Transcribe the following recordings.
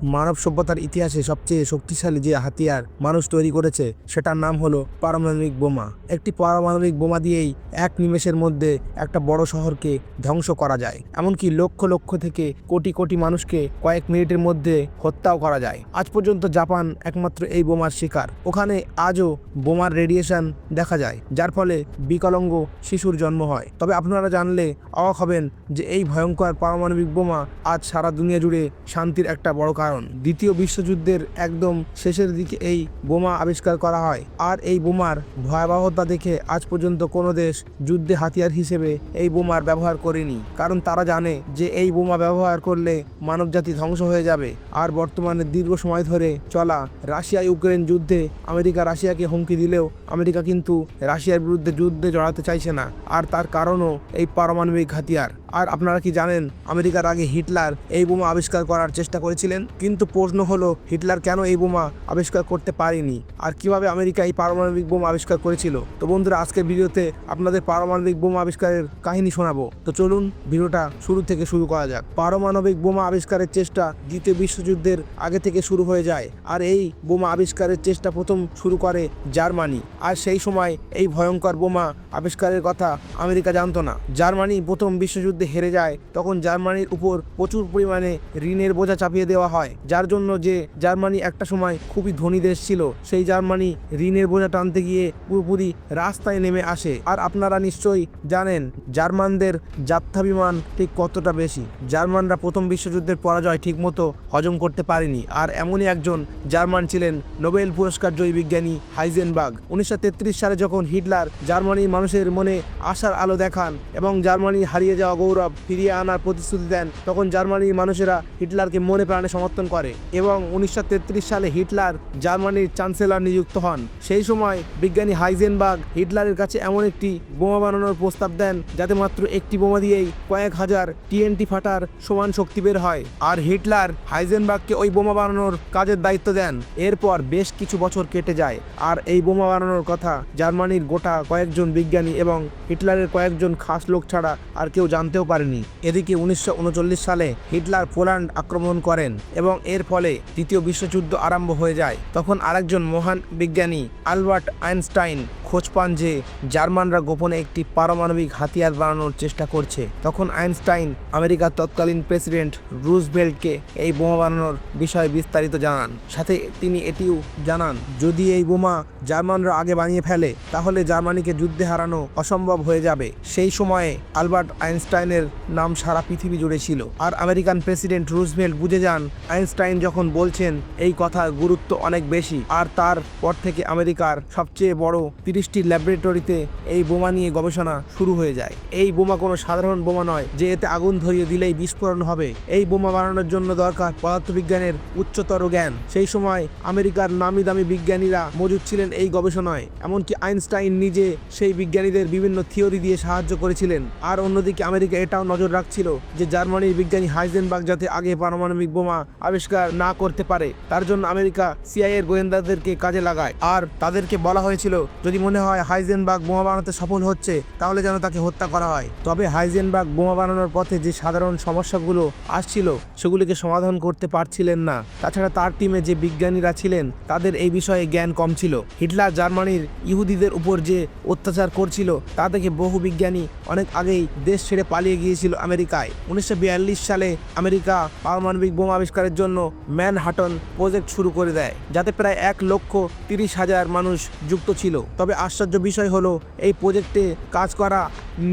মানব সভ্যতার ইতিহাসে সবচেয়ে শক্তিশালী যে হাতিয়ার মানুষ তৈরি করেছে, সেটার নাম হলো পারমাণবিক বোমা। একটি পারমাণবিক বোমা দিয়েই এক নিমেষের মধ্যে একটা বড় শহরকে ধ্বংস করা যায়। এমনকি লক্ষ লক্ষ থেকে কোটি কোটি মানুষকে কয়েক মিনিটের মধ্যে হত্যাও করা যায়। আজ পর্যন্ত জাপান একমাত্র এই বোমার শিকার। ওখানে আজও বোমার রেডিয়েশন দেখা যায়, যার ফলে বিকলাঙ্গ শিশুর জন্ম হয়। তবে আপনারা জানলে অবাক হবেন যে এই ভয়ঙ্কর পারমাণবিক বোমা আজ সারা দুনিয়া জুড়ে শান্তির একটা বড় কারণ দ্বিতীয় বিশ্বযুদ্ধের একদম শেষের দিকে এই বোমা আবিষ্কার করা হয়। আর এই বোমার ভয়াবহতা দেখে আজ পর্যন্ত কোনো দেশ যুদ্ধে হাতিয়ার হিসেবে এই বোমার ব্যবহার করেনি। কারণ তারা জানে যে এই বোমা ব্যবহার করলে মানবজাতি ধ্বংস হয়ে যাবে। আর বর্তমানে দীর্ঘ সময় ধরে চলা রাশিয়া ইউক্রেন যুদ্ধে আমেরিকা রাশিয়াকে হুমকি দিলেও আমেরিকা কিন্তু রাশিয়ার বিরুদ্ধে যুদ্ধে জড়াতে চাইছে না। আর তার কারণও এই পারমাণবিক হাতিয়ার। আর আপনারা কি জানেন, আমেরিকার আগে হিটলার এই বোমা আবিষ্কার করার চেষ্টা করেছিলেন? কিন্তু প্রশ্ন হলো, হিটলার কেন এই বোমা আবিষ্কার করতে পারেনি? আর কীভাবে আমেরিকা এই পারমাণবিক বোমা আবিষ্কার করেছিল? তো বন্ধুরা, আজকের ভিডিওতে আপনাদের পারমাণবিক বোমা আবিষ্কারের কাহিনী শোনাবো। তো চলুন, ভিডিওটা শুরু থেকে শুরু করা যাক। পারমাণবিক বোমা আবিষ্কারের চেষ্টা দ্বিতীয় বিশ্বযুদ্ধের আগে থেকে শুরু হয়ে যায়। আর এই বোমা আবিষ্কারের চেষ্টা প্রথম শুরু করে জার্মানি। আর সেই সময় এই ভয়ঙ্কর বোমা আবিষ্কারের কথা আমেরিকা জানতো না। জার্মানি প্রথম বিশ্বযুদ্ধে হেরে যায়, তখন জার্মানির উপর প্রচুর পরিমাণে ঋণের বোঝা চাপিয়ে দেওয়া হয়। যার জন্য যে জার্মানি একটা সময় খুবই ধনী দেশ ছিল, সেই জার্মানি ঋণের বোঝা টানতে গিয়ে পুরোপুরি রাস্তায় নেমে আসে। আর আপনারা নিশ্চয়ই জানেন, জার্মানদের যাত্রা বিমান ঠিক কতটা বেশি। জার্মানরা প্রথম বিশ্বযুদ্ধের পরাজয় ঠিকমতো হজম করতে পারেনি। আর এমনই একজন জার্মান ছিলেন নোবেল পুরস্কার জয়ী বিজ্ঞানী হাইজেনবার্গ। উনিশশো সালে যখন হিটলার জার্মানির মানুষের মনে আশার আলো দেখান এবং জার্মানি হারিয়ে যাওয়া গৌরব ফিরিয়ে আনার প্রতিশ্রুতি দেন, তখন জার্মানির মানুষেরা হিটলারকে মনে প্রাণে সমর্থন করে এবং উনিশশো তেত্রিশ সালে হিটলার জার্মানির চ্যান্সেলর নিযুক্ত হন। সেই সময় বিজ্ঞানী হাইজেনবার্গ হিটলারের কাছে এমন একটি বোমা বানানোর প্রস্তাব দেন, যাতে মাত্র একটি বোমা দিয়েই কয়েক হাজার টিএনটি ফাটার সমান শক্তি বের হয়। আর হিটলার হাইজেনবার্গকে ওই বোমা বানানোর কাজের দায়িত্ব দেন। এরপর বেশ কিছু বছর কেটে যায়, আর এই বোমা বানানোর কথা জার্মানির গোটা কয়েকজন বিজ্ঞানী এবং হিটলারের কয়েকজন খাস লোক ছাড়া আর কেউ জানতেও পারেনি। এদিকে উনিশশো উনচল্লিশ সালে হিটলার পোল্যান্ড আক্রমণ করেন এবং এর ফলে দ্বিতীয় বিশ্বযুদ্ধ আরম্ভ হয়ে যায়। তখন আরেকজন মহান বিজ্ঞানী আলবার্ট আইনস্টাইন খোঁজ পান যে জার্মানরা গোপনে একটি পারমাণবিক হাতিয়ার বানানোর চেষ্টা করছে। তখন আইনস্টাইন আমেরিকার তৎকালীন প্রেসিডেন্ট রুজবেল্টকে এই বোমা বানানোর বিষয়ে বিস্তারিত জানান। সাথে তিনি এটিও জানান, যদি এই বোমা জার্মানরা আগে বানিয়ে ফেলে, তাহলে জার্মানিকে যুদ্ধে হারানো অসম্ভব হয়ে যাবে। সেই সময়ে আলবার্ট আইনস্টাইনের নাম সারা পৃথিবী জুড়ে ছিল। আর আমেরিকান প্রেসিডেন্ট রুজভেল্ট বুঝে যান, আইনস্টাইন যখন বলছেন, এই কথার গুরুত্ব অনেক বেশি। আর তার পর থেকে আমেরিকার সবচেয়ে বড় তিরিশটি ল্যাবরেটরিতে এই বোমা নিয়ে গবেষণা শুরু হয়ে যায়। এই বোমা কোনো সাধারণ বোমা নয়, যে এতে আগুন ধরিয়ে দিলেই বিস্ফোরণ হবে। এই বোমা বানানোর জন্য দরকার পদার্থবিজ্ঞানের উচ্চতর জ্ঞান। সেই সময় আমেরিকার নামি দামি বিজ্ঞানীরা মজুদ ছিলেন এই গবেষণায়, এমনকি আইনস্টাইন নিজে সেই বিজ্ঞানীদের বিভিন্ন থিওরি দিয়ে সাহায্য করেছিলেন। আর অন্যদিকে আমেরিকা এটাও নজর রাখছিল যে জার্মানির বিজ্ঞানী হাইজেনবার্গ যাতে আগে পারমাণবিক বোমা আবিষ্কার না করতে পারে, তার জন্য আমেরিকা সিআই এর গোয়েন্দাদেরকে কাজে লাগায়। আর তাদেরকে বলা হয়েছিল, যদি মনে হয় হাইজেনবার্গ বোমা বানাতে সফল হচ্ছে, তাহলে যেন তাকে হত্যা করা হয়। তবে হাইজেনবার্গ বোমা বানানোর পথে যে সাধারণ সমস্যাগুলো আসছিল, সেগুলিকে সমাধান করতে পারছিলেন না। তাছাড়া তার টিমে যে বিজ্ঞানীরা ছিলেন, তাদের এই বিষয়ে জ্ঞান কম ছিল। হিটলার জার্মানির ইহুদিদের উপর যে অত্যাচার করছিল, তা দেখে বহু বিজ্ঞানী অনেক আগেই দেশ ছেড়ে পালিয়ে গিয়েছিল আমেরিকায়। উনিশশো বিয়াল্লিশ সালে আমেরিকা পারমাণবিক বোমা আবিষ্কারের জন্য ম্যানহাটন প্রজেক্ট শুরু করে দেয়, যাতে প্রায় এক লক্ষ তিরিশ হাজার মানুষ যুক্ত ছিল। তবে আশ্চর্য বিষয় হলো, এই প্রজেক্টে কাজ করা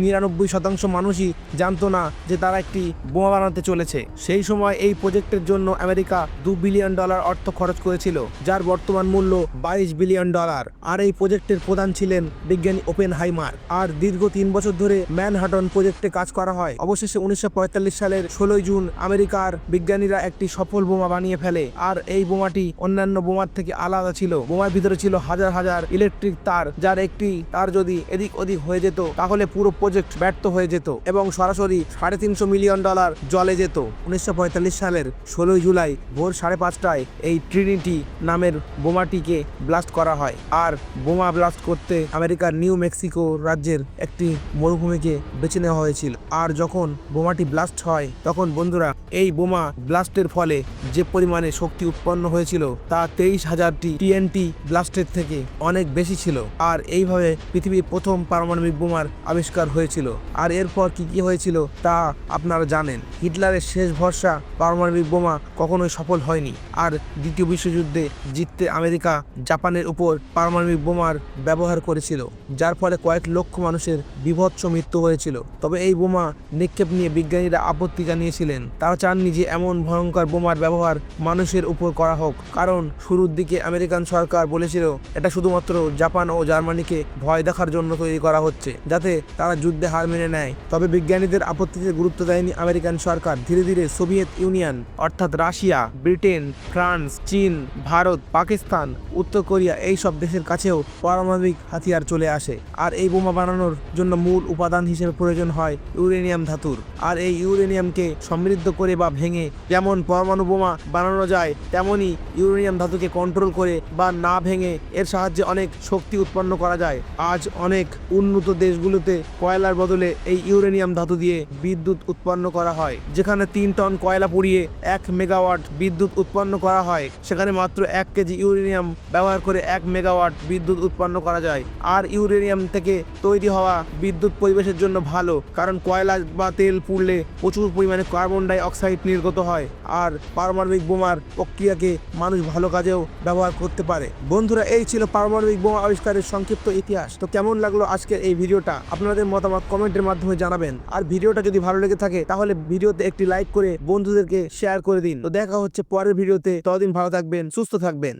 নিরানব্বই শতাংশ মানুষই জানতো না যে তারা একটি বোমা বানাতে চলেছে। সেই সময় এই প্রজেক্টের জন্য আমেরিকা দু বিলিয়ন ডলার অর্থ খরচ করেছিল, যার বর্তমান মূল্য বাইশ বিলিয়ন ডলার। আর এই প্রজেক্টের প্রধান ছিলেন বিজ্ঞানী ওপেন হাইমার আর দীর্ঘ তিন বছর ধরে ম্যানহাটন প্রজেক্টে কাজ করা হয়। অবশেষে উনিশশো পঁয়তাল্লিশ সালের ষোলোই জুন আমেরিকার বিজ্ঞানীরা একটি সফল বোমা বানিয়ে ফেলে। আর এই বোমাটি অন্যান্য বোমার থেকে আলাদা ছিল। বোমার ভিতরে ছিল হাজার হাজার ইলেকট্রিক তার। যার একটি, তার যদি এদিক ওদিক হয়ে যেত, তাহলে পুরো প্রজেক্ট ব্যর্থ হয়ে যেত এবং সরাসরি সাড়ে তিনশো মিলিয়ন ডলার জলে যেত। উনিশশো পঁয়তাল্লিশ সালের ষোলোই জুলাই ভোর সাড়ে পাঁচটায় এই ট্রিনিটি নামের বোমাটিকে ব্লাস্ট করা হয়। আর বোমা ব্লাস্ট করতে আমেরিকার নিউ মেক্সিকো রাজ্যের একটি মরুভূমিকে বেছে নেওয়া হয়েছিল। আর যখন বোমাটি ব্লাস্ট হয়, তখন বন্ধুরা এই বোমা ব্লাস্টের ফলে যে পরিমাণে শক্তি উৎপন্ন হয়েছিল তা তেইশ হাজারটি টিএনটি ব্লাস্টের থেকে অনেক বেশি ছিল। আর এইভাবে পৃথিবীর প্রথম পারমাণবিক বোমার আবিষ্কার হয়েছিল। আর এরপর কি কি হয়েছিল তা আপনারা জানেন। হিটলারের শেষ ভরসা পারমাণবিক বোমা কখনোই সফল হয়নি। আর দ্বিতীয় বিশ্বযুদ্ধে জিততে আমেরিকা জাপানের উপর পারমাণবিক বোমার ব্যবহার করেছিল, যার ফলে কয়েক লক্ষ মানুষের বিভৎস মৃত্যু হয়েছিল। তবে এই বোমা নিক্ষেপ নিয়ে বিজ্ঞানীরা আপত্তি জানিয়েছিলেন, তারা চাননি যে এমন ভয়ঙ্কর বোমার ব্যবহার মানুষের উপর করা হোক। কারণ শুরুর দিকে আমেরিকান সরকার বলেছিল, এটা শুধুমাত্র জাপান ও জার্মানিকে ভয় দেখার জন্য তৈরি করা হচ্ছে, যাতে তারা যুদ্ধে হার মেনে নেয়। তবে বিজ্ঞানীদের আপত্তিতে গুরুত্ব দেয়নি আমেরিকান সরকার, ধীরে ধীরে সোভিয়েত ইউনিয়ন, অর্থাৎ রাশিয়া, ব্রিটেন, ফ্রান্স, চীন, ভারত, পাকিস্তান, উত্তর কোরিয়া এই সব দেশের কাছেও পারমাণবিক হাতিয়ার চলে আসে। আর এই বোমা বানানোর জন্য মূল উপাদান হিসেবে প্রয়োজন হয় ইউরেনিয়াম ধাতুর। আর এই ইউরেনিয়ামকে সমৃদ্ধ করে বা ভেঙে যেমন পরমাণু বোমা বানানো যায় তেমনই ইউরেনিয়াম ধাতুকে কন্ট্রোল করে বা না ভেঙে এর সাহায্যে অনেক শক্তি উৎপন্ন করা যায়। আজ অনেক উন্নত দেশগুলোতে কয়লার বদলে এই ইউরেনিয়াম ধাতু দিয়ে বিদ্যুৎ উৎপন্ন করা হয়, যেখানে তিন টন কয়লা পুড়িয়ে এক মেগাওয়াট বিদ্যুৎ উৎপন্ন করা হয়, সেখানে মাত্র এক কেজি ইউরেনিয়াম ব্যবহার করে এক মেগাওয়াট বিদ্যুৎ উৎপন্ন করা যায়। আর ইউরেনিয়াম থেকে তৈরি হওয়া বিদ্যুৎ পরিবেশের জন্য ভালো, কারণ কয়লা বা তেল পুড়লে প্রচুর পরিমাণে কার্বন ডাই অক্সাইড নির্গত হয় আর পারমাণবিক বোমার প্রক্রিয়াকে মানুষ ভালো কাজেও ব্যবহার করতে পারে। বন্ধুরা, এই ছিল পারমাণবিক বোমা আবিষ্কারের সংক্ষিপ্ত ইতিহাস। তো কেমন লাগল আজকের এই ভিডিওটা? আপনাদের মতামত কমেন্টের মাধ্যমে জানাবেন। আর ভিডিওটা যদি ভালো লেগে থাকে, তাহলে ভিডিওতে একটি লাইক করে বন্ধুদেরকে শেয়ার করে দিন। তো দেখা হচ্ছে পরের ভিডিওতে। ততদিন ভালো থাকবেন, সুস্থ থাকবেন।